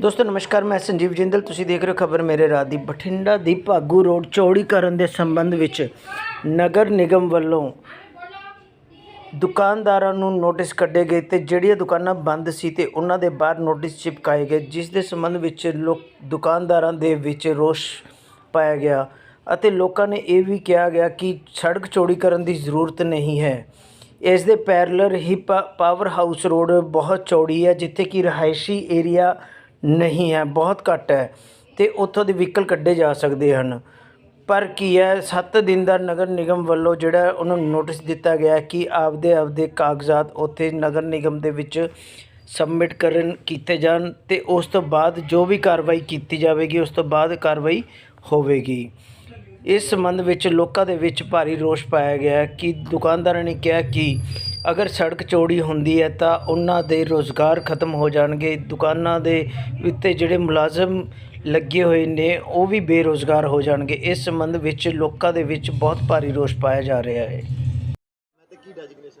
ਦੋਸਤੋ, ਨਮਸਕਾਰ, ਮੈਂ ਸੰਜੀਵ ਜਿੰਦਲ। ਤੁਸੀਂ ਦੇਖ ਰਹੇ ਹੋ ਖਬਰ ਮੇਰੇ ਰਾਤ ਦੀ। ਬਠਿੰਡਾ ਦੀ ਭਾਗੂ ਰੋਡ ਚੌੜੀਕਰਨ ਦੇ ਸੰਬੰਧ ਵਿੱਚ ਨਗਰ ਨਿਗਮ ਵੱਲੋਂ ਦੁਕਾਨਦਾਰਾਂ ਨੂੰ ਨੋਟਿਸ ਕੱਢੇ ਗਏ ਤੇ ਜਿਹੜੀਆਂ ਦੁਕਾਨਾਂ ਬੰਦ ਸੀ ਤੇ ਉਹਨਾਂ ਦੇ ਬਾਹਰ ਨੋਟਿਸ ਚਿਪਕਾਏ ਗਏ, ਜਿਸ ਦੇ ਸੰਬੰਧ ਵਿੱਚ ਲੋਕ, ਦੁਕਾਨਦਾਰਾਂ ਦੇ ਵਿੱਚ ਰੋਸ਼ ਪਾਇਆ ਗਿਆ ਅਤੇ ਲੋਕਾਂ ਨੇ ਇਹ ਵੀ ਕਿਹਾ ਗਿਆ ਕਿ ਸੜਕ ਚੌੜੀ ਕਰਨ ਦੀ ਜ਼ਰੂਰਤ ਨਹੀਂ ਹੈ। ਇਸ ਦੇ ਪੈਰਲਰ ਹੀ ਪਾ- ਪਾਵਰ ਹਾਊਸ ਰੋਡ ਬਹੁਤ ਚੌੜੀ ਹੈ, ਜਿੱਥੇ ਕਿ ਰਿਹਾਇਸ਼ੀ ਏਰੀਆ ਨਹੀਂ ਹੈ, ਬਹੁਤ ਘੱਟ ਹੈ ਅਤੇ ਉੱਥੋਂ ਦੇ ਵਹੀਕਲ ਕੱਢੇ ਜਾ ਸਕਦੇ ਹਨ। ਪਰ ਕੀ ਹੈ, ਸੱਤ ਦਿਨ ਦਾ ਨਗਰ ਨਿਗਮ ਵੱਲੋਂ ਜਿਹੜਾ ਉਹਨਾਂ ਨੂੰ ਨੋਟਿਸ ਦਿੱਤਾ ਗਿਆ ਕਿ ਆਪਦੇ ਆਪਦੇ ਕਾਗਜ਼ਾਤ ਉੱਥੇ ਨਗਰ ਨਿਗਮ ਦੇ ਵਿੱਚ ਸਬਮਿਟ ਕਰਨ ਕੀਤੇ ਜਾਣ ਅਤੇ ਉਸ ਤੋਂ ਬਾਅਦ ਜੋ ਵੀ ਕਾਰਵਾਈ ਕੀਤੀ ਜਾਵੇਗੀ, ਉਸ ਤੋਂ ਬਾਅਦ ਕਾਰਵਾਈ ਹੋਵੇਗੀ। ਇਸ ਸੰਬੰਧ ਵਿੱਚ ਲੋਕਾਂ ਦੇ ਵਿੱਚ ਭਾਰੀ ਰੋਸ਼ ਪਾਇਆ ਗਿਆ ਕਿ ਦੁਕਾਨਦਾਰਾਂ ਨੇ ਕਿਹਾ ਕਿ ਅਗਰ ਸੜਕ ਚੌੜੀ ਹੁੰਦੀ ਹੈ ਤਾਂ ਉਹਨਾਂ ਦੇ ਰੋਜ਼ਗਾਰ ਖਤਮ ਹੋ ਜਾਣਗੇ। ਦੁਕਾਨਾਂ ਦੇ ਉੱਤੇ ਜਿਹੜੇ ਮੁਲਾਜ਼ਮ ਲੱਗੇ ਹੋਏ ਨੇ, ਉਹ ਵੀ ਬੇਰੋਜ਼ਗਾਰ ਹੋ ਜਾਣਗੇ। ਇਸ ਸੰਬੰਧ ਵਿੱਚ ਲੋਕਾਂ ਦੇ ਵਿੱਚ ਬਹੁਤ ਭਾਰੀ ਰੋਸ਼ ਪਾਇਆ ਜਾ ਰਿਹਾ ਹੈ।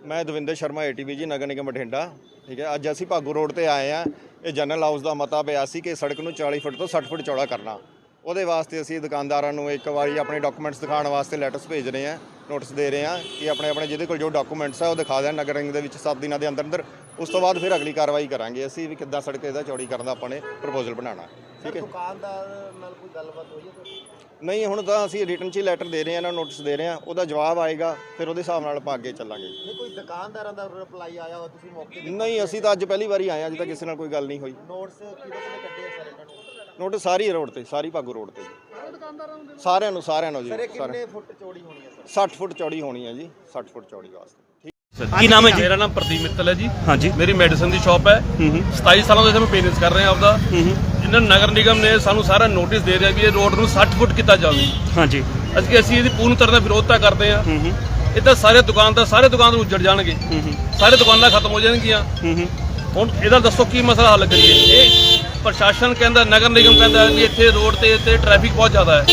ਮੈਂ ਦਵਿੰਦਰ ਸ਼ਰਮਾ ਏਟੀਵੀ ਜੀ, ਨਗਰ ਨਿਗਮ ਬਠਿੰਡਾ। ਠੀਕ ਹੈ, ਅੱਜ ਅਸੀਂ ਭਾਗੂ ਰੋਡ ਤੇ ਆਏ ਆ ਇਹ ਜਨਰਲ ਹਾਊਸ ਦਾ ਮਤਾ ਪਿਆ ਸੀ ਕਿ ਸੜਕ ਨੂੰ 40 ਫੁੱਟ ਤੋਂ 60 ਫੁੱਟ ਚੌੜਾ ਕਰਨਾ। ਉਹਦੇ ਵਾਸਤੇ ਅਸੀਂ ਦੁਕਾਨਦਾਰਾਂ ਨੂੰ ਇੱਕ ਵਾਰੀ ਆਪਣੇ ਡਾਕੂਮੈਂਟਸ ਦਿਖਾਉਣ ਵਾਸਤੇ ਲੈਟਰਸ ਭੇਜ ਰਹੇ ਆ ਨੋਟਿਸ ਦੇ ਰਹੇ ਆ ਕਿ ਆਪਣੇ ਆਪਣੇ ਜਿਹਦੇ ਕੋਲ ਜੋ ਡਾਕੂਮੈਂਟਸ ਆ ਉਹ ਦਿਖਾ ਦੇਣ ਨਗਰ ਨਿਗਮ ਦੇ ਵਿੱਚ 7 ਦਿਨਾਂ ਦੇ ਅੰਦਰ ਅੰਦਰ। ਉਸ ਤੋਂ ਬਾਅਦ ਫਿਰ ਅਗਲੀ ਕਾਰਵਾਈ ਕਰਾਂਗੇ ਅਸੀਂ ਵੀ ਕਿੱਦਾਂ ਸੜਕ ਇਹਦਾ ਚੌੜੀ ਕਰਨ ਦਾ ਆਪਾਂ ਨੇ ਪ੍ਰਪੋਜ਼ਲ ਬਣਾਉਣਾ। ਠੀਕ ਹੈ? ਦੁਕਾਨਦਾਰ ਨਾਲ ਕੋਈ ਗੱਲਬਾਤ ਹੋਈ ਹੈ ਤੁਹਾਡੀ? ਨਹੀਂ ਹੁਣ ਤਾਂ ਅਸੀਂ ਰਿਟਨ 'ਚ ਹੀ ਲੈਟਰ ਦੇ ਰਹੇ ਆ ਇਹਨਾਂ ਨੂੰ ਨੋਟਿਸ ਦੇ ਰਹੇ ਆ ਉਹਦਾ ਜਵਾਬ ਆਏਗਾ ਫਿਰ ਉਹਦੇ ਹਿਸਾਬ ਨਾਲ ਆਪਾਂ ਅੱਗੇ ਚੱਲਾਂਗੇ। ਨਹੀਂ ਕੋਈ ਦੁਕਾਨਦਾਰਾਂ ਦਾ ਰਿਪਲਾਈ ਆਇਆ ਹੋਇਆ ਤੁਸੀਂ ਮੌਕੇ ਤੇ ਨਹੀਂ ਅਸੀਂ ਤਾਂ ਅੱਜ ਪਹਿਲੀ ਵਾਰੀ ਆਏ ਅਜੇ ਤਾਂ ਕਿਸੇ ਨਾਲ ਕੋਈ ਗੱਲ ਨਹੀਂ ਹੋਈ। ਨੋਟਸ ਕਿਹਦੇ ਕਿਹਨੇ ਕੱਢੇ ਸਰ ਇਹਨਾਂ ਨੂੰ? ਨੋਟਿਸ ਸਾਰੀ ਰੋਡ ਤੇ ਸਾਰੀ ਭਾਗੂ ਰੋਡ ਤੇ ਜੀ। ਸਾਰਿਆਂ ਨੂੰ ਸਾਰਿਆਂ ਨੂੰ ਜੀ ਸਰ ਫੁੱਟ ਚੌੜੀ ਹੋਣੀ ਹੈ ਸਰ? 60 ਫੁੱਟ ਚੌੜੀ ਹੋਣੀ ਹੈ ਜੀ 60 ਫੁੱਟ ਚੌੜੀ ਵਾਸਤੇ ਠੀਕ। ਕੀ ਨਾਮ ਹੈ ਜੀ? ਮੇਰਾ ਨਾਮ ਪ੍ਰਦੀਪ ਮਿੱਤਲ ਹੈ ਜੀ। ਹਾਂਜੀ। ਮੇਰੀ ਮੈਡੀਸਨ ਦੀ ਸ਼ਾਪ ਹੈ। ਹੂੰ ਹੂੰ। 27 ਸਾਲਾਂ ਤੋਂ ਇੱਥੇ ਮੈਂ ਬਿਜ਼ਨਸ ਕਰ ਰਿਹਾ ਆਪਦਾ। ਇਹਨਾਂ ਨਗਰ ਨਿਗਮ ਨੇ ਸਾਨੂੰ ਸਾਰਾ ਨੋਟਿਸ ਦੇ ਰਿਹਾ ਵੀ ਇਹ ਰੋਡ ਨੂੰ 60 ਫੁੱਟ ਕੀਤਾ ਜਾਵੇ। ਹਾਂਜੀ। ਅਸੀਂ ਅਸੀਂ ਇਹਦੀ ਪੂਰਨ ਤਰ੍ਹਾਂ ਵਿਰੋਧਤਾ ਕਰਦੇ ਹਾਂ। ਹੂੰ ਹੂੰ। ਇਹ ਤਾਂ ਸਾਰੇ ਦੁਕਾਨਦਾਰ ਸਾਰੇ ਦੁਕਾਨਦਾਰ ਉੱਜੜ ਜਾਣਗੇ। ਸਾਰੇ ਦੁਕਾਨਾਂ ਖਤਮ ਹੋ ਜਾਣਗੀਆਂ। ਹੁਣ ਇਹਦਾ ਦੱਸੋ ਕੀ ਮਸਲਾ ਹੱਲ ਕਰੀਏ? ਇਹ ਪ੍ਰਸ਼ਾਸਨ ਕਹਿੰਦਾ ਨਗਰ ਨਿਗਮ ਕਹਿੰਦਾ ਵੀ ਇੱਥੇ ਰੋਡ ਤੇ ਤੇ ਟ੍ਰੈਫਿਕ ਬਹੁਤ ਜ਼ਿਆਦਾ ਹੈ।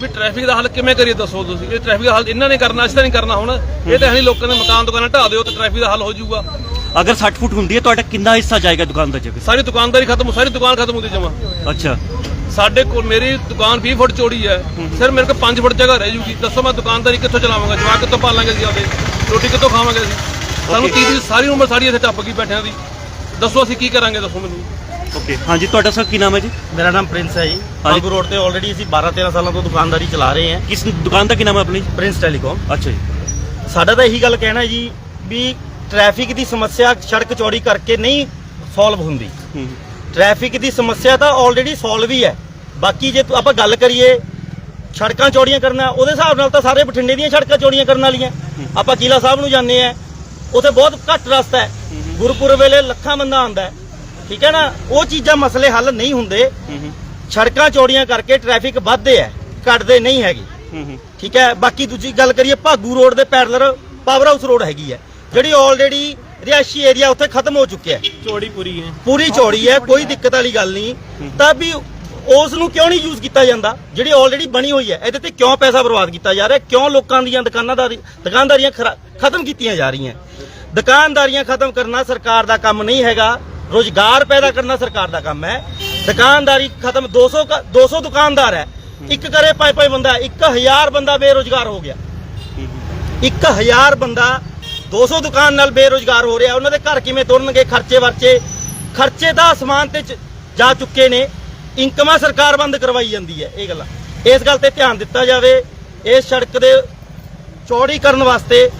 ਵੀ ਟ੍ਰੈਫਿਕ ਦਾ ਹੱਲ ਕਿਵੇਂ ਕਰੀਏ ਦੱਸੋ ਤੁਸੀਂ? ਇਹ ਟ੍ਰੈਫਿਕ ਦਾ ਹੱਲ ਇਹਨਾਂ ਨੇ ਕਰਨਾ ਅਸੀਂ ਤਾਂ ਨਹੀਂ ਕਰਨਾ ਹੁਣ। ਇਹ ਤਾਂ ਨਹੀਂ ਲੋਕਾਂ ਦੇ ਮਕਾਨ ਦੁਕਾਨਾਂ ਢਾਹ ਦਿਓ ਤੇ ਟ੍ਰੈਫਿਕ ਦਾ ਹੱਲ ਹੋ ਜਾਊਗਾ। ਅਗਰ 60 ਫੁੱਟ ਹੁੰਦੀ ਹੈ ਤੁਹਾਡਾ ਕਿੰਨਾ ਹਿੱਸਾ ਜਾਏਗਾ ਦੁਕਾਨ ਦਾ ਜਗ੍ਹਾ? ਸਾਰੀ ਦੁਕਾਨਦਾਰੀ ਖਤਮ ਸਾਰੀ ਦੁਕਾਨ ਖਤਮ ਹੁੰਦੀ ਜਮਾ। ਅੱਛਾ। ਸਾਡੇ ਕੋਲ ਮੇਰੀ ਦੁਕਾਨ 20 ਫੁੱਟ ਚੌੜੀ ਹੈ। ਸਿਰ ਮੇਰੇ ਕੋਲ 5 ਫੁੱਟ ਜਗ੍ਹਾ ਰਹਿ ਜੂਗੀ। ਦੱਸੋ ਮੈਂ ਦੁਕਾਨਦਾਰੀ ਕਿੱਥੋਂ ਚਲਾਵਾਂਗਾ? ਜਵਾਕ ਕਿੱਥੋਂ ਪਾਲਾਂਗੇ ਅਸੀਂ ਆਪਦੇ? ਰੋਟੀ ਕਿੱਥੋਂ ਖਾਵਾਂਗੇ ਅਸੀਂ? ਸਾਨੂੰ Okay. 30 ਦੀ ਸਾਰੀ ਉਮਰ ਸਾਡੀ ਇੱਥੇ ਟੱਪ ਗਈ ਬੈਠਿਆਂ ਦੀ। ਦੱਸੋ ਅਸੀਂ ਕੀ ਕਰਾਂਗੇ ਦੱਸੋ ਮੈਨੂੰ। ਓਕੇ ਹਾਂਜੀ ਤੁਹਾਡਾ ਸਰ ਕੀ ਨਾਮ ਹੈ ਜੀ? ਮੇਰਾ ਨਾਮ ਪ੍ਰਿੰਸ ਹੈ ਜੀ। ਬਾਗੂ ਰੋਡ ਤੇ ਆਲਰੇਡੀ ਅਸੀਂ 12 13 ਸਾਲਾਂ ਤੋਂ ਦੁਕਾਨਦਾਰੀ ਚਲਾ ਰਹੇ ਹਾਂ। ਕਿਸ ਦੁਕਾਨ ਦਾ ਕੀ ਨਾਮ ਹੈ ਆਪਣੀ? Prince Telecom. ਅੱਛਾ ਜੀ। ਸਾਡਾ ਤਾਂ ਇਹੀ ਗੱਲ ਕਹਿਣਾ ਜੀ ਵੀ ਟ੍ਰੈਫਿਕ ਦੀ ਸਮੱਸਿਆ ਸੜਕ ਚੌੜੀ ਕਰਕੇ ਨਹੀਂ ਸੋਲਵ ਹੁੰਦੀ। ਹੂੰ। ਟ੍ਰੈਫਿਕ ਦੀ ਸਮੱਸਿਆ ਤਾਂ ਆਲਰੇਡੀ ਸੋਲਵ ਹੀ ਹੈ। ਬਾਕੀ ਜੇ ਤੁ- ਆਪਾਂ ਗੱਲ ਕਰੀਏ ਸੜਕਾਂ ਚੌੜੀਆਂ ਕਰਨਾ ਉਹਦੇ ਹਿਸਾਬ ਨਾਲ ਤਾਂ ਸਾਰੇ ਬਠਿੰਡੇ ਦੀਆਂ ਸੜਕਾਂ ਚੌੜੀਆਂ ਕਰਨ ਵਾਲੀਆਂ। ਆਪਾਂ ਕਿਲਾ ਸਾਹਿਬ ਨੂੰ ਜਾਂਦੇ ਆ ਉੱਥੇ ਬਹੁਤ ਘੱਟ ਰਸਤਾ ਹੈ। ਗੁਰਪੁਰ ਵੇਲੇ ਲੱਖਾਂ ਬੰਦਾ ਆਉਂਦਾ ਹੈ। ਠੀਕ ਹੈ ਨਾ? ਉਹ ਚੀਜ਼ਾਂ ਮਸਲੇ ਹੱਲ ਨਹੀਂ ਹੁੰਦੇ। ਸੜਕਾਂ ਚੌੜੀਆਂ ਕਰਕੇ ਟ੍ਰੈਫਿਕ ਵੱਧਦੇ ਹੈ ਘਟਦੇ ਨਹੀਂ ਹੈਗੇ। ਠੀਕ ਹੈ? ਬਾਕੀ ਦੂਜੀ ਗੱਲ ਕਰੀਏ ਭਾਗੂ ਰੋਡ ਦੇ ਪੈਰਲਰ ਪਾਵਰ ਹਾਊਸ ਰੋਡ ਹੈਗੀ ਹੈ। ਜਿਹੜੀ ਆਲਰੇਡੀ ਰਿਹਾਇਸ਼ੀ ਏਰੀਆ ਉੱਥੇ ਖਤਮ ਹੋ ਚੁੱਕਿਆ ਹੈ। ਚੌੜੀ ਪੂਰੀ ਹੈ। ਪੂਰੀ ਚੌੜੀ ਹੈ ਕੋਈ ਦਿੱਕਤ ਵਾਲੀ ਗੱਲ ਨਹੀਂ। ਤਾਂ ਵੀ ਉਸ ਨੂੰ ਕਿਉਂ ਨਹੀਂ ਯੂਜ਼ ਕੀਤਾ ਜਾਂਦਾ? ਜਿਹੜੀ ਆਲਰੇਡੀ ਬਣੀ ਹੋਈ ਹੈ ਇਹਦੇ ਤੇ ਕਿਉਂ ਪੈਸਾ ਬਰਬਾਦ ਕੀਤਾ ਜਾ ਰਿਹਾ? ਕਿਉਂ ਲੋਕਾਂ ਦੀਆਂ ਦੁਕਾਨਾਂ ਦਾ ਦੁਕਾਨਦਾਰੀਆਂ ਖਤਮ ਕੀਤੀਆਂ ਜਾ ਰਹੀਆਂ? ਦੁਕਾਨਦਾਰੀਆਂ ਖਤਮ ਕਰਨਾ ਸਰਕਾਰ ਦਾ ਕੰਮ ਨਹੀਂ ਹੈਗਾ। ਰੋਜ਼ਗਾਰ ਪੈਦਾ ਕਰਨਾ ਸਰਕਾਰ ਦਾ ਕੰਮ ਹੈ। ਦੁਕਾਨਦਾਰੀ ਖਤਮ 200 ਕ- 200 ਦੁਕਾਨਦਾਰ ਹੈ। ਇੱਕ ਕਰੇ ਪਾਏ ਪਾਏ ਬੰਦਾ 1000 ਬੰਦਾ ਬੇਰੋਜ਼ਗਾਰ ਹੋ ਗਿਆ। 1000 ਬੰਦਾ 200 ਦੁਕਾਨ ਨਾਲ ਬੇਰੋਜ਼ਗਾਰ ਹੋ ਰਿਹਾ। ਉਹਨਾਂ ਦੇ ਘਰ ਕਿਵੇਂ ਤੁਰਨਗੇ? ਖਰਚੇ ਵਰਚੇ, ਖਰਚੇ ਤਾਂ ਅਸਮਾਨ ਤੇ ਚ- ਜਾ ਚੁੱਕੇ ਨੇ। ਇਨਕਮਾਂ ਸਰਕਾਰ ਬੰਦ ਕਰਵਾਈ ਜਾਂਦੀ ਹੈ। ਇਹ ਗੱਲਾਂ। ਇਸ ਗੱਲ ਤੇ ਧਿਆਨ ਦਿੱਤਾ ਜਾਵੇ। ਇਸ ਸੜਕ ਦੇ ਚੌੜੀ ਕਰਨ ਵਾਸਤੇ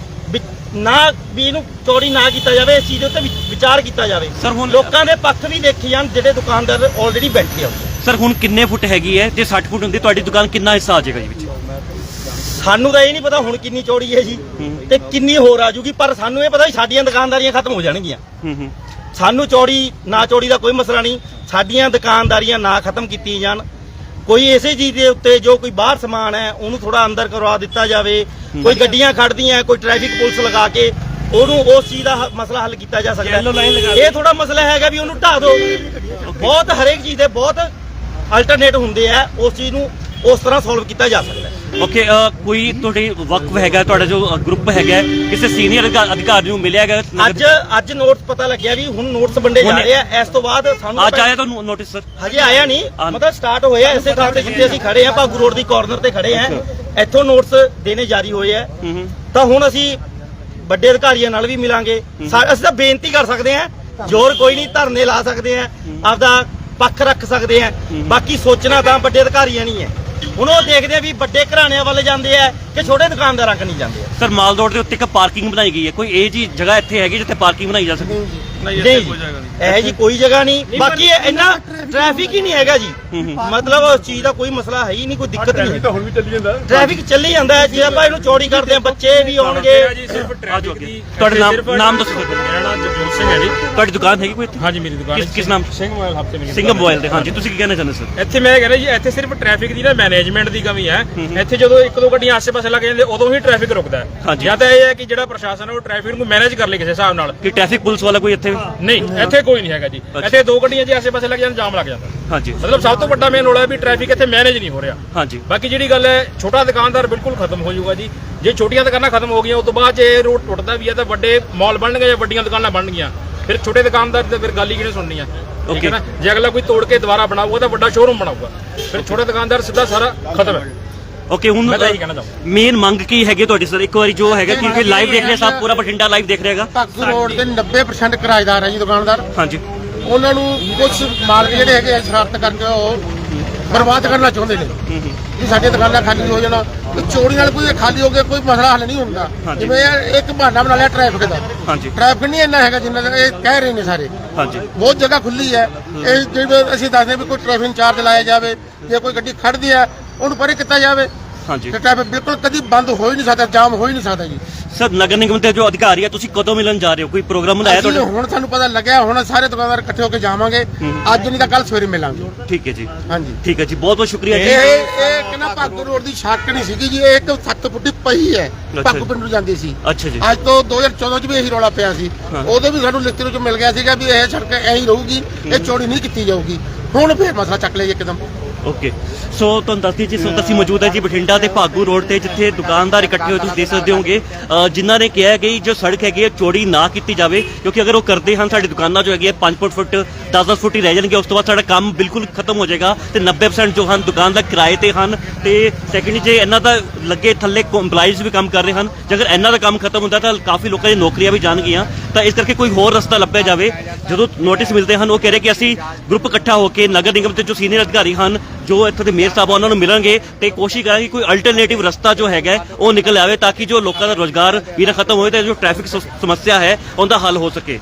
ਨਾ ਵੀ ਇਹਨੂੰ ਚੌੜੀ ਨਾ ਕੀਤਾ ਜਾਵੇ ਇਸ ਚੀਜ਼ ਦੇ ਉੱਤੇ ਵਿ- ਵਿਚਾਰ ਕੀਤਾ ਜਾਵੇ। Sir, ਹੁਣ- ਲੋਕਾਂ ਦੇ ਪੱਖ ਵੀ ਦੇਖੇ ਜਾਣ ਜਿਹੜੇ ਦੁਕਾਨਦਾਰ ਆਲਰੇਡੀ ਬੈਠੇ ਆ ਸਰ ਹੁਣ ਕਿੰਨੇ ਫੁੱਟ ਹੈਗੀ ਹੈ? ਜੇ 60 ਫੁੱਟ ਹੁੰਦੀ ਤੁਹਾਡੀ ਦੁਕਾਨ ਕਿੰਨਾ ਹਿੱਸਾ ਆ ਜਾਏਗਾ ਜੀ ਵਿੱਚ? ਸਾਨੂੰ ਤਾਂ ਇਹ ਨਹੀਂ ਪਤਾ ਹੁਣ ਕਿੰਨੀ ਚੌੜੀ ਹੈ ਜੀ ਹੂੰ। ਤੇ ਕਿੰਨੀ ਹੋਰ ਆ ਜੂਗੀ ਪਰ ਸਾਨੂੰ ਇਹ ਪਤਾ ਵੀ ਸਾਡੀਆਂ ਦੁਕਾਨਦਾਰੀਆਂ ਖਤਮ ਹੋ ਜਾਣਗੀਆਂ। ਹੂੰ ਹੂੰ। ਸਾਨੂੰ ਚੌੜੀ ਨਾ ਚੌੜੀ ਦਾ ਕੋਈ ਮਸਲਾ ਨਹੀਂ ਸਾਡੀਆਂ ਦੁਕਾਨਦਾਰੀਆਂ ਨਾ ਖਤਮ ਕੀਤੀਆਂ ਜਾਣ ਕੋਈ ਇਸੇ ਚੀਜ਼ ਦੇ ਉੱਤੇ ਜੋ ਕੋਈ ਬਾਹਰ ਸਮਾਨ ਹੈ ਉਹਨੂੰ ਥੋੜਾ ਅੰਦਰ ਕਰਵਾ ਦਿੱਤਾ ਜਾਵੇ ਕੋਈ ਗੱਡੀਆਂ ਖੜਦੀਆਂ ਕੋਈ ਟ੍ਰੈਫਿਕ ਪੁਲਿਸ ਲਗਾ ਕੇ ਉਹਨੂੰ ਉਸ ਚੀਜ਼ ਦਾ ਹ- ਮਸਲਾ ਹੱਲ ਕੀਤਾ ਜਾ ਸਕਦਾ। ਹੈ ਇਹ ਥੋੜਾ ਮਸਲਾ ਹੈਗਾ ਵੀ ਉਹਨੂੰ ਢਾ ਦਿਓ। ਬਹੁਤ ਹਰੇਕ ਚੀਜ਼ ਦੇ ਬਹੁਤ ਅਲਟਰਨੇਟ ਹੁੰਦੇ ਆ ਉਸ ਚੀਜ਼ ਨੂੰ ਉਸ ਤਰ੍ਹਾਂ ਸੋਲਵ ਕੀਤਾ ਜਾ ਸਕਦਾ ਹੈ। ਓਕੇ ਕੋਈ ਤੁਹਾਡੇ ਵਕਫ ਹੈਗਾ ਤੁਹਾਡਾ ਜੋ ਗਰੁੱਪ ਹੈਗਾ ਕਿਸੇ ਸੀਨੀਅਰ ਅਧਿਕਾਰੀ ਨੂੰ ਮਿਲਿਆ ਗਿਆ ਅੱਜ ਅੱਜ ਨੋਟਸ ਪਤਾ ਲੱਗਿਆ ਵੀ ਹੁਣ ਨੋਟਸ ਵੰਡੇ ਜਾ ਰਹੇ ਆ ਇਸ ਤੋਂ ਬਾਅਦ ਸਾਨੂੰ ਅੱਜ ਆਇਆ ਤੁਹਾਨੂੰ ਨੋਟਿਸ ਸਰ ਹਜੇ ਆਇਆ ਨਹੀਂ। ਮਤਲਬ ਸਟਾਰਟ ਹੋਇਆ ਇਸੇ ਥਾਂ ਤੇ ਜਿੱਥੇ ਅਸੀਂ ਖੜੇ ਆ ਭਾਗੂ ਰੋਡ ਦੀ ਕਾਰਨਰ ਤੇ ਖੜੇ ਆ। ਇੱਥੋਂ ਨੋਟਸ ਦੇਣੇ ਜਾਰੀ ਹੋਏ ਆ। ਤਾਂ ਹੁਣ ਅਸੀਂ ਵੱਡੇ ਅਧਿਕਾਰੀਆਂ ਨਾਲ ਵੀ ਮਿਲਾਂਗੇ। ਅਸੀਂ ਤਾਂ ਬੇਨਤੀ ਕਰ ਸਕਦੇ ਆ ਜ਼ੋਰ ਕੋਈ ਨਹੀਂ ਧਰਨੇ ਲਾ ਸਕਦੇ ਆ ਆਪਦਾ ਪੱਖ ਰੱਖ ਸਕਦੇ ਆ। ਬਾਕੀ ਸੋਚਣਾ ਤਾਂ ਵੱਡੇ ਅਧਿਕਾਰੀਆਂ ਨਹੀਂ ਹੈ ਹੁਣ ਉਹ ਦੇਖਦੇ ਆ ਵੀ ਵੱਡੇ ਘਰਾਣਿਆਂ ਵੱਲ ਜਾਂਦੇ ਆ ਕਿ ਛੋਟੇ ਦੁਕਾਨਦਾਰਾਂ ਕਨੀ ਜਾਂਦੇ ਆ। ਸਰ ਮਾਲ ਰੋਡ ਦੇ ਉੱਤੇ ਇੱਕ ਪਾਰਕਿੰਗ ਬਣਾਈ ਗਈ ਹੈ। ਕੋਈ ਇਹ ਜੀ ਜਗ੍ਹਾ ਇੱਥੇ ਹੈਗੀ ਜਿੱਥੇ ਪਾਰਕਿੰਗ ਬਣਾਈ ਜਾ ਸਕੇ? ਨਹੀਂ ਨਹੀਂ। ਇਹ ਜੀ ਕੋਈ ਜਗ੍ਹਾ ਨਹੀਂ। ਬਾਕੀ ਇਹ ਇੰਨਾ ਟ੍ਰੈਫਿਕ ਹੀ ਨਹੀਂ ਹੈਗਾ ਜੀ। ਮਤਲਬ ਉਸ ਚੀਜ਼ ਦਾ ਕੋਈ ਮਸਲਾ ਹੈ ਹੀ ਨਹੀਂ ਕੋਈ ਦਿੱਕਤ ਨਹੀਂ। ਹੈ ਹੁਣ ਵੀ ਚੱਲੀ ਜਾਂਦਾ। ਟ੍ਰੈਫਿਕ ਚੱਲੀ ਜਾਂਦਾ ਹੈ। ਜੇ ਆਪਾਂ ਇਹਨੂੰ ਚੌੜੀ ਕਰਦੇ ਆ ਬੱਚੇ ਵੀ ਆਉਣਗੇ। ਤੁਹਾਡਾ ਨਾਮ ਨਾਮ ਦੱਸੋ। ਮੇਰਾ ਨਾਮ ਜਗਜੋਤ ਸਿੰਘ ਹੈ। ਜੀ ਤੁਹਾਡੀ ਦੁਕਾਨ ਹੈਗੀ ਕੋਈ ਇੱਥੇ? ਹਾਂਜੀ ਮੇਰੀ ਦੁਕਾਨ ਕਿਸ ਕਿਸ ਨਾਮ? ਸਿੰਘ ਮੋਬਾਈਲ ਹਫ਼ਤੇ ਮੇਰੀ ਸਿੰਘ ਮੋਬਾਈਲ ਦੇ ਹਾਂਜੀ ਤੁਸੀਂ ਕੀ ਕਹਿਣਾ ਚਾਹੁੰਦੇ ਸਰ? ਇੱਥੇ ਮੈਂ ਕਹਿੰਦਾ ਜੀ ਇੱਥੇ ਸਿਰਫ ਟ੍ਰੈਫਿਕ ਦੀ ਨਾ ਮੈਨੇਜਮੈਂਟ ਦੀ ਕਮੀ ਹੈ। ਇੱਥੇ ਜਦੋਂ ਇੱਕ ਦੋ ਗੱਡੀਆਂ ਆਸੇ-ਪਾਸੇ ਲੱਗ ਜਾਂਦੇ ਉਦੋਂ ਹੀ ਟ੍ਰੈਫਿਕ ਰੁਕਦਾ ਹੈ। ਹਾਂਜੀ। ਜਾਂ ਤਾਂ ਇਹ ਹੈ ਕਿ ਜਿਹੜਾ ਪ੍ਰਸ਼ਾਸਨ ਹੈ ਉਹ ਟ੍ਰੈਫਿਕ ਨੂੰ ਮੈਨੇਜ ਕਰ ਲੇ ਕਿਸੇ ਹਿਸਾਬ ਨਾਲ। ਕਿ ਟ੍ਰੈਫਿਕ ਪੁਲਿਸ ਵਾਲਾ ਕੋਈ ਇੱਥੇ ਨਹੀਂ ਇੱਥੇ ਕੋਈ ਨਹੀਂ ਹੈਗਾ ਜੀ। ਇੱਥੇ ਦੋ ਗੱਡੀਆਂ ਜੇ ਆਸੇ-ਪਾਸੇ ਲੱਗ ਜਾਣ ਜਾਮ ਲੱਗ ਜਾਂਦਾ। ਹਾਂਜੀ। ਮਤਲਬ ਸਭ ਤੋਂ ਵੱਡਾ ਮੇਨ ਰੋਲਾ ਹੈ ਵੀ ਟ੍ਰੈਫਿਕ ਇੱਥੇ ਮੈਨੇਜ ਨਹੀਂ ਹੋ ਰਿਹਾ। ਹਾਂਜੀ। ਬਾਕੀ ਜਿਹੜੀ ਗੱਲ ਹੈ ਛੋਟਾ ਦੁਕਾਨਦਾਰ ਬਿਲਕੁਲ ਖਤਮ ਹੋ ਜਾਊਗਾ ਜੀ। ਜੇ ਛੋਟੀਆਂ ਦੁਕਾਨਾਂ ਖਤਮ ਹੋ ਗਈਆਂ ਉਸ ਤੋਂ ਬਾਅਦ ਜੇ ਰੋਡ ਟੁੱਟਦਾ ਵੀ ਹੈ ਤਾਂ ਵੱਡੇ ਮਾਲ ਬਣਨਗੇ ਜਾਂ ਵੱਡੀਆਂ ਦੁਕਾਨਾਂ ਬਣਨਗੀਆਂ ਫਿਰ ਛੋਟੇ ਦੁਕਾਨਦਾਰ ਤੇ ਫਿਰ ਗੱਲ ਹੀ ਕਿਹਨੇ ਸੁਣਨੀ ਹੈ ਠੀਕ. ਹੈ ਨਾ? ਜੇ ਅਗਲਾ ਕੋਈ ਤੋੜ ਕੇ ਦੁਬਾਰਾ ਬਣਾਊਗਾ ਤਾਂ ਵੱਡਾ ਸ਼ੋਰੂਮ ਬਣਾਊਗਾ। ਫਿਰ ਛੋਟੇ ਦੁਕਾਨਦਾਰ ਸਿੱਧਾ ਸਾਰਾ ਖਤਮ ਹੈ। ਓਕੇ ਹੁਣ ਮੈਂ ਤਾਂ ਇਹੀ ਕਹਿਣਾ ਚਾਹੁੰਦਾ ਮੇਨ ਮੰਗ ਕੀ ਹੈਗੀ ਤੁਹਾਡੀ? ਸਰ ਇੱਕ ਵਾਰੀ ਜੋ ਹੈਗਾ ਕਿ ਲਾਈਵ ਦੇਖ ਰਿਹਾ ਸਭ ਪੂਰਾ ਬਠਿੰਡਾ ਲਾਈਵ ਦੇਖ ਰਿਹਾਗਾ ਭਾਗੂ ਰੋਡ ਤੇ 90% ਕਿਰਾਏਦਾਰ ਹੈ ਜੀ ਦੁਕਾਨਦਾਰ। ਹਾਂਜੀ। ਉਹਨਾਂ ਨੂੰ ਕੁਝ ਮਾਲਕ ਜਿਹੜੇ ਹੈਗੇ ਆ ਸ਼ਰਾਰਤ ਕਰਕੇ ਉਹ ਬਰਬਾਦ ਕਰਨਾ ਚਾਹੁੰਦੇ ਨੇ। ਕਿ ਸਾਡੀਆਂ ਦੁਕਾਨਾਂ ਖਾਲੀ ਹੋ ਜਾਣਾ ਤੇ ਚੋਰੀ ਨਾਲ ਕੋਈ ਖਾਲੀ ਹੋ ਗਿਆ ਕੋਈ ਮਸਲਾ ਹੱਲ ਨਹੀਂ ਹੁੰਦਾ। ਹਾਂਜੀ। ਜਿਵੇਂ ਇਹ ਇੱਕ ਬਹਾਨਾ ਬਣਾ ਲਿਆ ਟ੍ਰੈਫਿਕ ਦਾ। ਹਾਂਜੀ। ਟ੍ਰੈਫਿਕ ਨਹੀਂ ਇੰਨਾ ਹੈਗਾ ਜਿੰਨਾ ਦਾ ਇਹ ਕਹਿ ਰਹੇ ਨੇ ਸਾਰੇ। ਹਾਂਜੀ। ਬਹੁਤ ਜਗ੍ਹਾ ਖੁੱਲੀ ਹੈ। ਇਹ ਜਿਵੇਂ ਅਸੀਂ ਦੱਸਦੇ ਵੀ ਕੋਈ ਟ੍ਰੈਫਿਕ ਇੰਚਾਰਜ ਲਾਇਆ ਜਾਵੇ ਜੇ ਕੋਈ ਗੱਡੀ ਖੜਦੀ ਹੈ ਉਹਨੂੰ ਪਰੇ ਕੀਤਾ ਜਾਵੇ। ਹਾਂਜੀ। ਤੇ ਟ੍ਰੈਫਿਕ ਬਿਲਕੁਲ ਕਦੀ ਬੰਦ ਹੋ ਹੀ ਨਹੀਂ ਸਕਦਾ ਜਾਮ ਹੋ ਹੀ ਨਹੀਂ ਸਕਦਾ ਜੀ। ਸਰ ਨਗਰ ਨਿਗਮ ਦੇ ਜੋ ਅਧਿਕਾਰੀ ਆ ਤੁਸੀਂ ਕਦੋਂ ਮਿਲਣ ਜਾ ਰਹੇ ਹੋ? ਕੋਈ ਪ੍ਰੋਗਰਾਮ ਬਣਾਇਆ ਅਸੀਂ ਤੁਹਾਡਾ? ਹੁਣ ਸਾਨੂੰ ਪਤਾ ਲੱਗਿਆ ਹੁਣ ਸਾਰੇ ਦੁਕਾਨਦਾਰ ਇਕੱਠੇ ਹੋ ਕੇ ਜਾਵਾਂਗੇ। ਅੱਜ ਨਹੀਂ ਤਾਂ ਕੱਲ ਸਵੇਰੇ ਮਿਲਾਂਗੇ। ਠੀਕ ਹੈ ਜੀ। ਹਾਂਜੀ। ਠੀਕ ਹੈ ਜੀ ਬਹੁਤ ਬਹੁਤ ਸ਼ੁਕਰੀਆ ਇਹ ਜੀ ਇਹ ਕਿੰਨਾ ਭਾਗੂ ਰੋਡ ਦੀ ਸੜਕ ਨਹੀਂ ਸੀਗੀ ਜੀ ਇਹ ਇੱਕ 7 ਫੁੱਟੀ ਪਈ ਹੈ ਅੱਛਾ ਭਾਗੂ ਜੀ। ਪਿੰਡ ਨੂੰ ਜਾਂਦੀ ਸੀ। ਅੱਛਾ ਜੀ। ਅੱਜ ਤੋਂ 2014 ਚ ਵੀ ਇਹੀ ਰੌਲਾ ਪਿਆ ਸੀ। ਹਾਂ। ਉਦੋਂ ਵੀ ਸਾਨੂੰ ਲਿਖਤੀ ਰੂਪ ਚ ਮਿਲ ਗਿਆ ਸੀਗਾ ਵੀ ਇਹ ਸੜਕ ਐਂ ਹੀ ਰਹੂਗੀ ਇਹ ਚੌੜੀ ਨਹੀਂ ਕੀਤੀ ਜਾਊਗੀ। ਹੁਣ ਫੇਰ ਮਸਲਾ ਚੱਕ ਲਿਆ ਜੀ ਇੱਕਦਮ। ਓਕੇ ਸੋ ਤੁਹਾਨੂੰ ਦੱਸਦੀ ਜੀ ਸੋ ਅਸੀਂ ਮੌਜੂਦ ਹੈ ਜੀ ਬਠਿੰਡਾ ਦੇ ਭਾਗੂ ਰੋਡ ਤੇ, ਜਿੱਥੇ ਦੁਕਾਨਦਾਰ ਇਕੱਠੇ ਹੋਏ ਤੁਸੀਂ ਦੇਖ ਸਕਦੇ ਹੋਗੇ ਜਿਨ੍ਹਾਂ ਨੇ ਕਿਹਾ ਕਿ ਜੋ ਸੜਕ ਹੈਗੀ ਹੈ, ਚੋਰੀ ਨਾ ਕੀਤੀ ਜਾਵੇ, ਕਿਉਂਕਿ ਅਗਰ ਉਹ ਕਰਦੇ ਹਨ, ਸਾਡੀ ਦੁਕਾਨਾਂ ਜੋ ਹੈਗੀ ਹੈ 5 ਫੁੱਟ 10-10 ਫੁੱਟ ਹੀ ਰਹਿ ਜਾਣਗੇ। ਉਸ ਤੋਂ ਬਾਅਦ ਸਾਡਾ ਕੰਮ ਬਿਲਕੁਲ ਖਤਮ ਹੋ ਜਾਏਗਾ ਤੇ 90% ਜੋ ਹਨ ਦੁਕਾਨ ਦਾ ਕਿਰਾਏ ਤੇ ਹਨ। ਤੇ ਸੈਕੰਡਲੀ ਜੇ ਇਹਨਾਂ ਦਾ ਲੱਗੇ ਥੱਲੇ EMPLOYEES ਵੀ ਕੰਮ ਕਰ ਰਹੇ ਹਨ, ਜੇ ਅਗਰ ਇਹਨਾਂ ਦਾ ਕੰਮ ਖਤਮ ਹੁੰਦਾ, ਤਾਂ ਕਾਫੀ ਲੋਕਾਂ ਦੀ ਨੌਕਰੀਆਂ ਵੀ ਜਾਣਗੀਆਂ। ਤਾਂ ਇਸ ਕਰਕੇ ਕੋਈ ਹੋਰ ਰਸਤਾ ਲੱਭਿਆ ਜਾਵੇ। ਜਦੋਂ ਨੋਟਿਸ ਮਿਲਦੇ ਹਨ, ਉਹ ਕਹਿ ਰਹੇ ਕਿ ਅਸੀਂ ਗਰੁੱਪ ਇਕੱਠਾ ਹੋ ਕੇ ਨਗਰ ਨਿਗਮ ਦੇ ਜੋ ਸੀਨੀਅਰ ਅਧਿਕਾਰੀ ਹਨ ਜੋ ਇੱਥੋਂ ਦੇ ਮੇਅਰ ਸਾਹਿਬ ਆ, ਉਹਨਾਂ ਨੂੰ ਮਿਲਾਂਗੇ ਤੇ ਕੋਸ਼ਿਸ਼ ਕਰਾਂਗੇ ਕੋਈ ਅਲਟਰਨੇਟਿਵ ਰਸਤਾ ਜੋ ਹੈਗਾ ਹੈ, ਉਹ ਨਿਕਲ ਆਵੇ ਤਾਂ ਕਿ ਜੋ ਲੋਕਾਂ ਦਾ ਰੋਜ਼ਗਾਰ ਵੀ ਨਾ ਖਤਮ ਹੋਏ ਤੇ ਜੋ ਟ੍ਰੈਫਿਕ ਸਮੱਸਿਆ ਹੈ ਉਹਦਾ ਹੱਲ ਹੋ ਸਕੇ।